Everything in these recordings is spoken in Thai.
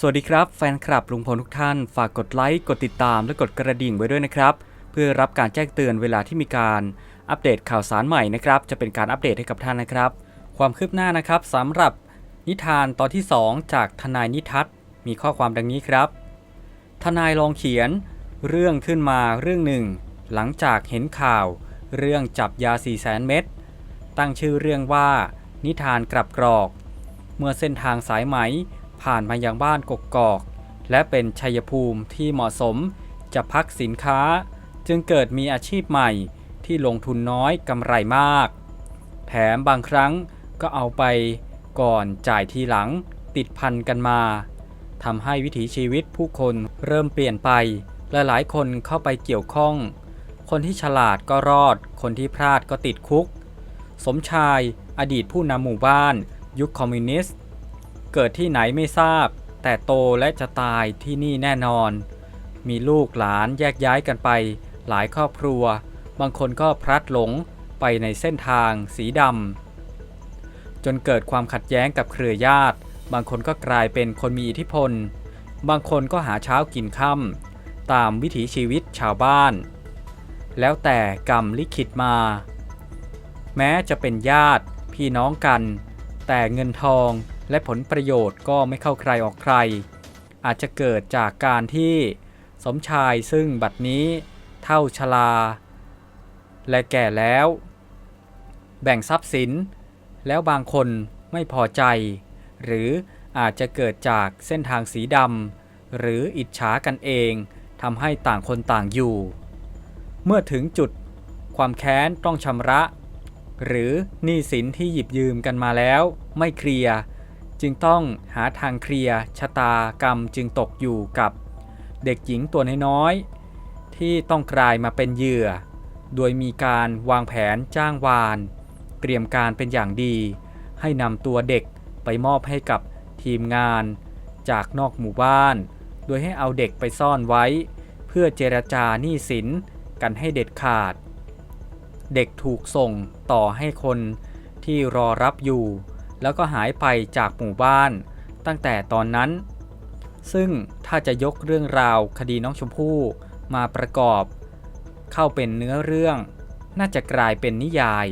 สวัสดีครับแฟนคลับลุงพลทุกท่าน ฝากกดไลค์ กดติดตาม และกดกระดิ่งไว้ด้วยนะครับ เพื่อรับการแจ้งเตือนเวลาที่มีการอัปเดตข่าวสารใหม่นะครับ จะเป็นการอัปเดตให้กับท่านนะครับ ความคืบหน้านะครับสำหรับนิทานตอนที่ 2 จากทนายนิทัศน์มีข้อความดังนี้ครับ ทนายลองเขียน เรื่องขึ้นมาเรื่องหนึ่ง หลังจากเห็นข่าว เรื่องจับยา4 0 0 0 0 0เม็ดตั้งชื่อเรื่องว่า นิทานกลับกรอก เมื่อเส้นทางสายไหม ผ่านมายังบ้านกกกอก และเป็นชัยภูมิที่เหมาะสมจะพักสินค้า จึงเกิดมีอาชีพใหม่ที่ลงทุนน้อยกำไรมาก แถมบางครั้งก็เอาไปก่อนจ่ายทีหลังติดพันกันมาทำให้วิถีชีวิตผู้คนเริ่มเปลี่ยนไปและหลายคนเข้าไปเกี่ยวข้อง คนที่ฉลาดก็รอด คนที่พลาดก็ติดคุก สมชายอดีตผู้นำหมู่บ้าน ยุคคอมมิวนิสต์ เกิดที่ไหนไม่ทราบ แต่โตและจะตายที่นี่แน่นอน มีลูกหลานแยกย้ายกันไป หลายครอบครัว บางคนก็พลัดหลงไปในเส้นทางสีดำจนเกิดความขัดแย้งกับเครือญาติ บางคนก็กลายเป็นคนมีอิทธิพล บางคนก็หาเช้ากินค่ำตามวิถีชีวิตชาวบ้าน แล้วแต่กรรมลิขิตมา แม้จะเป็นญาติพี่น้องกัน แต่เงินทอง และผลประโยชน์ก็ไม่เข้าใครออกใคร อาจจะเกิดจากการที่สมชายซึ่งบัดนี้เท่าชราและแก่แล้ว แบ่งทรัพย์สิน แล้วบางคนไม่พอใจ หรืออาจจะเกิดจากเส้นทางสีดำหรืออิจฉากันเองทำให้ต่างคนต่างอยู่ เมื่อถึงจุดความแค้นต้องชำระ หรือหนี้สินที่หยิบยืมกันมาแล้ว ไม่เคลียร์ จึงต้องหาทางเคลียร์ชะตากรรมจึงตกอยู่กับเด็กหญิงตัวน้อยๆที่ต้องกลายมาเป็นเหยื่อ โดยมีการวางแผนจ้างวาน เตรียมการเป็นอย่างดี ให้นำตัวเด็กไปมอบให้กับทีมงาน จากนอกหมู่บ้าน โดยให้เอาเด็กไปซ่อนไว้ เพื่อเจรจาหนี้สินกันให้เด็ดขาด เด็กถูกส่งต่อให้คนที่รอรับอยู่ แล้วก็หายไปจากหมู่บ้าน ตั้งแต่ตอนนั้น ซึ่งถ้าจะยกเรื่องราวคดีน้องชมพู่มาประกอบ เข้าเป็นเนื้อเรื่อง น่าจะกลายเป็นนิยาย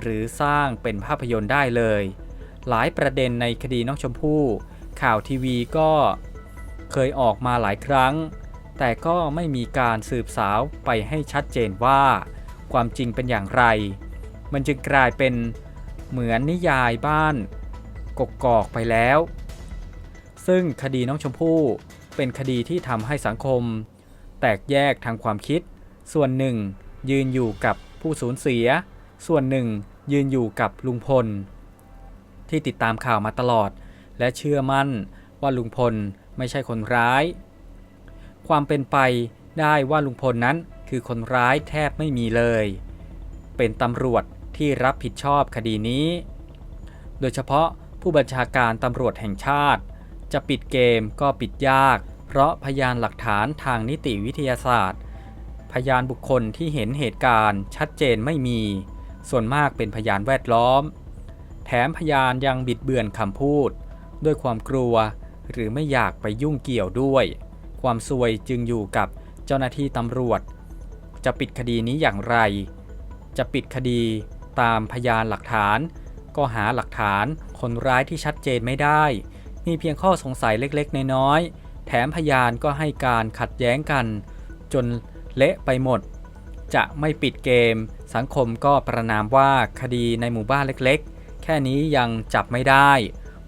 หรือสร้างเป็นภาพยนตร์ได้เลย หลายประเด็นในคดีน้องชมพู่ข่าวทีวีก็เคยออกมาหลายครั้ง แต่ก็ไม่มีการสืบสาวไปให้ชัดเจนว่า ความจริงเป็นอย่างไร มันจึงกลายเป็น เหมือนนิยายบ้านกกอกไปแล้ว ซึ่งคดีน้องชมพู่เป็นคดีที่ทำให้สังคม แตกแยกทางความคิด ส่วนหนึ่ง ยืนอยู่กับผู้สูญเสีย ส่วนหนึ่ง ยืนอยู่กับลุงพล ที่ติดตามข่าวมาตลอด และเชื่อมั่นว่าลุงพลไม่ใช่คนร้าย ความเป็นไปได้ว่าลุงพลนั้นคือคนร้ายแทบไม่มีเลย เป็นตำรวจ ที่รับผิดชอบคดีนี้ โดยเฉพาะผู้บัญชาการตำรวจแห่งชาติ จะปิดเกมก็ปิดยาก เพราะพยานหลักฐานทางนิติวิทยาศาสตร์ พยานบุคคลที่เห็นเหตุการณ์ชัดเจนไม่มี ส่วนมากเป็นพยานแวดล้อม แถมพยานยังบิดเบือนคำพูด ด้วยความกลัวหรือไม่อยากไปยุ่งเกี่ยวด้วย ความซวยจึงอยู่กับเจ้าหน้าที่ตำรวจ จะปิดคดีนี้อย่างไร จะปิดคดี ตามพยานหลักฐาน ก็หาหลักฐานคนร้ายที่ชัดเจนไม่ได้ มีเพียงข้อสงสัยเล็กๆ น้อยๆ แถมพยานก็ให้การขัดแย้งกัน จนเละไปหมด จะไม่ปิดเกม สังคมก็ประนามว่าคดีในหมู่บ้านเล็กๆ แค่นี้ยังจับไม่ได้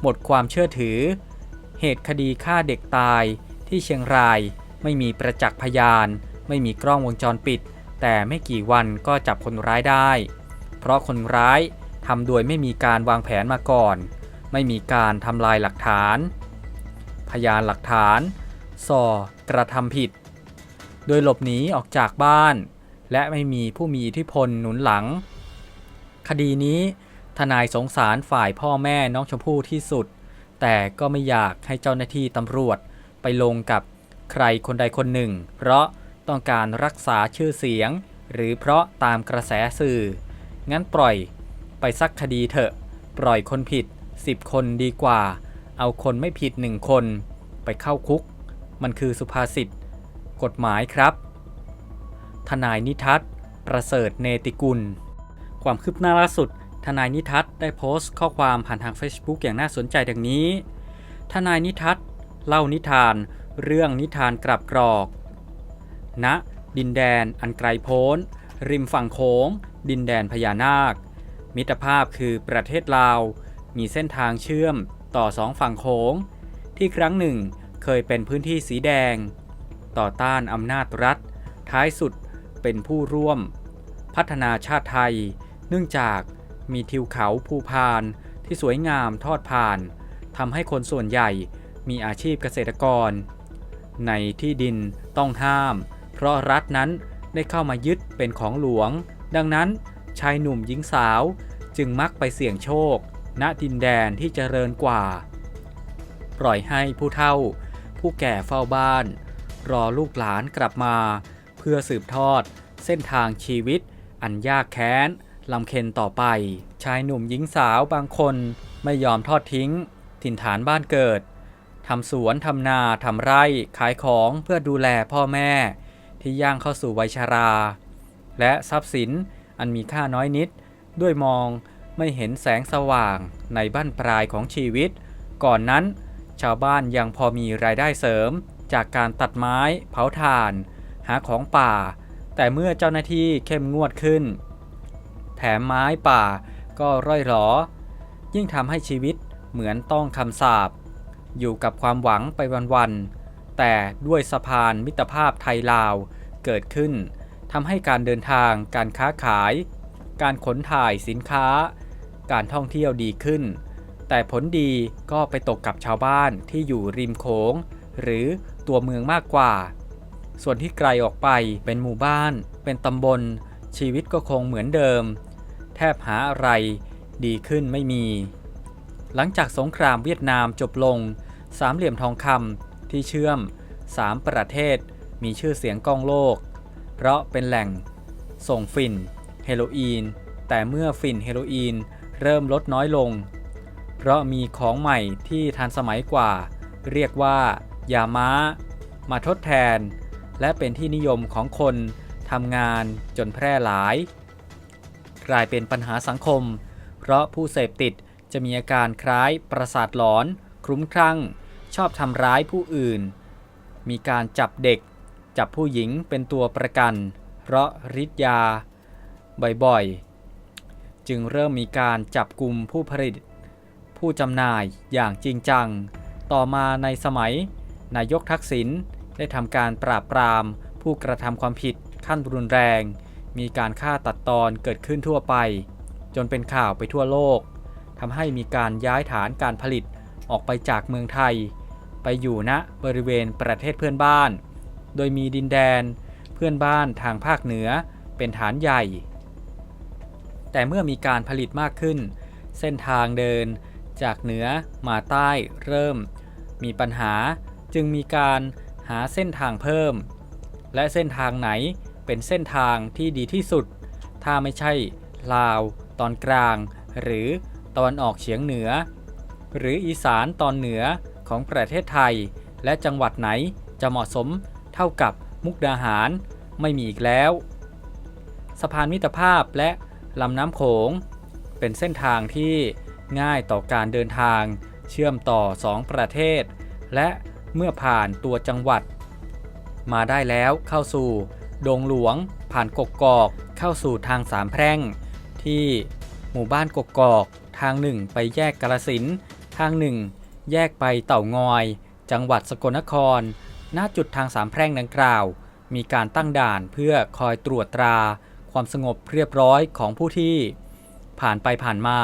หมดความเชื่อถือ เหตุคดีฆ่าเด็กตายที่เชียงรายไม่มีประจักษ์พยาน ไม่มีกล้องวงจรปิด แต่ไม่กี่วันก็จับคนร้ายได้ เพราะคนร้ายทำโดยไม่มีการวางแผนมาก่อน ไม่มีการทำลายหลักฐาน พยานหลักฐาน ส่อกระทำผิด โดยหลบหนีออกจากบ้าน และไม่มีผู้มีอิทธิพลหนุนหลัง คดีนี้ทนายสงสารฝ่ายพ่อแม่น้องชมพู่ที่สุด แต่ก็ไม่อยากให้เจ้าหน้าที่ตำรวจไปลงกับใครคนใดคนหนึ่ง เพราะต้องการรักษาชื่อเสียง หรือเพราะตามกระแสสื่อ งั้นปล่อยไปสักคดีเถอะ ปล่อยคนผิด 10 คนดีกว่า เอาคนไม่ผิดหนึ่งคน ไปเข้าคุก มันคือสุภาษิตกฎหมายครับ ทนายนิทัศประเสริฐเนติกุล ความคืบหน้าล่าสุด ทนายนิทัศได้โพสต์ข้อความผ่านทาง Facebook อย่างน่าสนใจดังนี้ ทนายนิทัศเล่านิทาน เรื่องนิทานกลับกรอกณดินแดนอันไกลโพ้น ริมฝั่งโขง ดินแดนพญานาค มิตรภาพคือประเทศลาว มีเส้นทางเชื่อมต่อสองฝั่งโขง ที่ครั้งหนึ่งเคยเป็นพื้นที่สีแดง ต่อต้านอำนาจรัฐ ท้ายสุดเป็นผู้ร่วม พัฒนาชาติไทย เนื่องจากมีทิวเขาภูพานที่สวยงามทอดผ่านทำให้คนส่วนใหญ่มีอาชีพเกษตรกร ในที่ดินต้องห้าม เพราะรัฐนั้นได้เข้ามายึดเป็นของหลวง ดังนั้นชายหนุ่มหญิงสาวจึงมักไปเสี่ยงโชค ณดินแดนที่เจริญกว่า ปล่อยให้ผู้เฒ่า ผู้แก่เฝ้าบ้าน รอลูกหลานกลับมา เพื่อสืบทอด เส้นทางชีวิต อันยากแค้นลำเค็นต่อไป ชายหนุ่มหญิงสาวบางคนไม่ยอมทอดทิ้ง ถิ่นฐานบ้านเกิดทำสวนทำนาทำไร่ขายของเพื่อดูแลพ่อแม่ ที่ย่างเข้าสู่วัยชรา และทรัพย์สินอันมีค่าน้อยนิด ด้วยมองไม่เห็นแสงสว่างในบ้านปลายของชีวิต ก่อนนั้น ชาวบ้านยังพอมีรายได้เสริม จากการตัดไม้ เผาถ่าน หาของป่า แต่เมื่อเจ้าหน้าที่เข้มงวดขึ้น แถมไม้ป่าก็ร่อยหรอ ยิ่งทำให้ชีวิตเหมือนต้องคำสาปอยู่กับความหวังไปวันๆแต่ด้วยสะพานมิตรภาพไทยลาวเกิดขึ้น ทำให้การเดินทาง การค้าขาย การขนถ่ายสินค้า การท่องเที่ยวดีขึ้น แต่ผลดีก็ไปตกกับชาวบ้านที่อยู่ริมโขงหรือตัวเมืองมากกว่า ส่วนที่ไกลออกไปเป็นหมู่บ้าน เป็นตำบล ชีวิตก็คงเหมือนเดิม แทบหาอะไรดีขึ้นไม่มี หลังจากสงครามเวียดนามจบลง สามเหลี่ยมทองคำที่เชื่อม3ประเทศมีชื่อเสียงก้องโลก เพราะเป็นแหล่งส่งฝิ่นเฮโรอีน แต่เมื่อฝิ่นเฮโรอีนเริ่มลดน้อยลง เพราะมีของใหม่ที่ทันสมัยกว่า เรียกว่ายาม้า มาทดแทน และเป็นที่นิยมของคนทำงานจนแพร่หลาย กลายเป็นปัญหาสังคม เพราะผู้เสพติดจะมีอาการคล้ายประสาทหลอน คลุ้มคลั่ง ชอบทำร้ายผู้อื่น มีการจับเด็ก จับผู้หญิงเป็นตัวประกัน เพราะฤทธิ์ยาบ่อยๆ จึงเริ่มมีการจับกลุ่มผู้ผลิต ผู้จำหน่ายอย่างจริงจัง ต่อมาในสมัย นายกทักษิณได้ทำการปราบปราม ผู้กระทำความผิดขั้นรุนแรง มีการฆ่าตัดตอนเกิดขึ้นทั่วไป จนเป็นข่าวไปทั่วโลกทำให้มีการย้ายฐานการผลิตออกไปจากเมืองไทย ไปอยู่ณบริเวณประเทศเพื่อนบ้าน โดยมีดินแดน เพื่อนบ้านทางภาคเหนือเป็นฐานใหญ่ แต่เมื่อมีการผลิตมากขึ้น เส้นทางเดินจากเหนือมาใต้เริ่ม มีปัญหาจึงมีการหาเส้นทางเพิ่ม และเส้นทางไหนเป็นเส้นทางที่ดีที่สุด ถ้าไม่ใช่ลาวตอนกลาง หรือตะวันออกเฉียงเหนือ หรืออีสานตอนเหนือของประเทศไทย และจังหวัดไหนจะเหมาะสม ท่ากับมุกดาหารไม่มีอีกแล้ว สะพานมิตรภาพและลำน้ำโขง เป็นเส้นทางที่ง่ายต่อการเดินทางเชื่อมต่อสองประเทศ และเมื่อผ่านตัวจังหวัด มาได้แล้วเข้าสู่ ดงหลวง ผ่านกกอกเข้าสู่ทางสามแพร่ง ที่หมู่บ้านกกอกทางหนึ่งไปแยกกาลสินทางหนึ่งแยกไปเต่างอย จังหวัดสกลนคร ณจุดทางสามแพร่งดังกล่าว มีการตั้งด่านเพื่อคอยตรวจตรา ความสงบเรียบร้อยของผู้ที่ ผ่านไปผ่านมา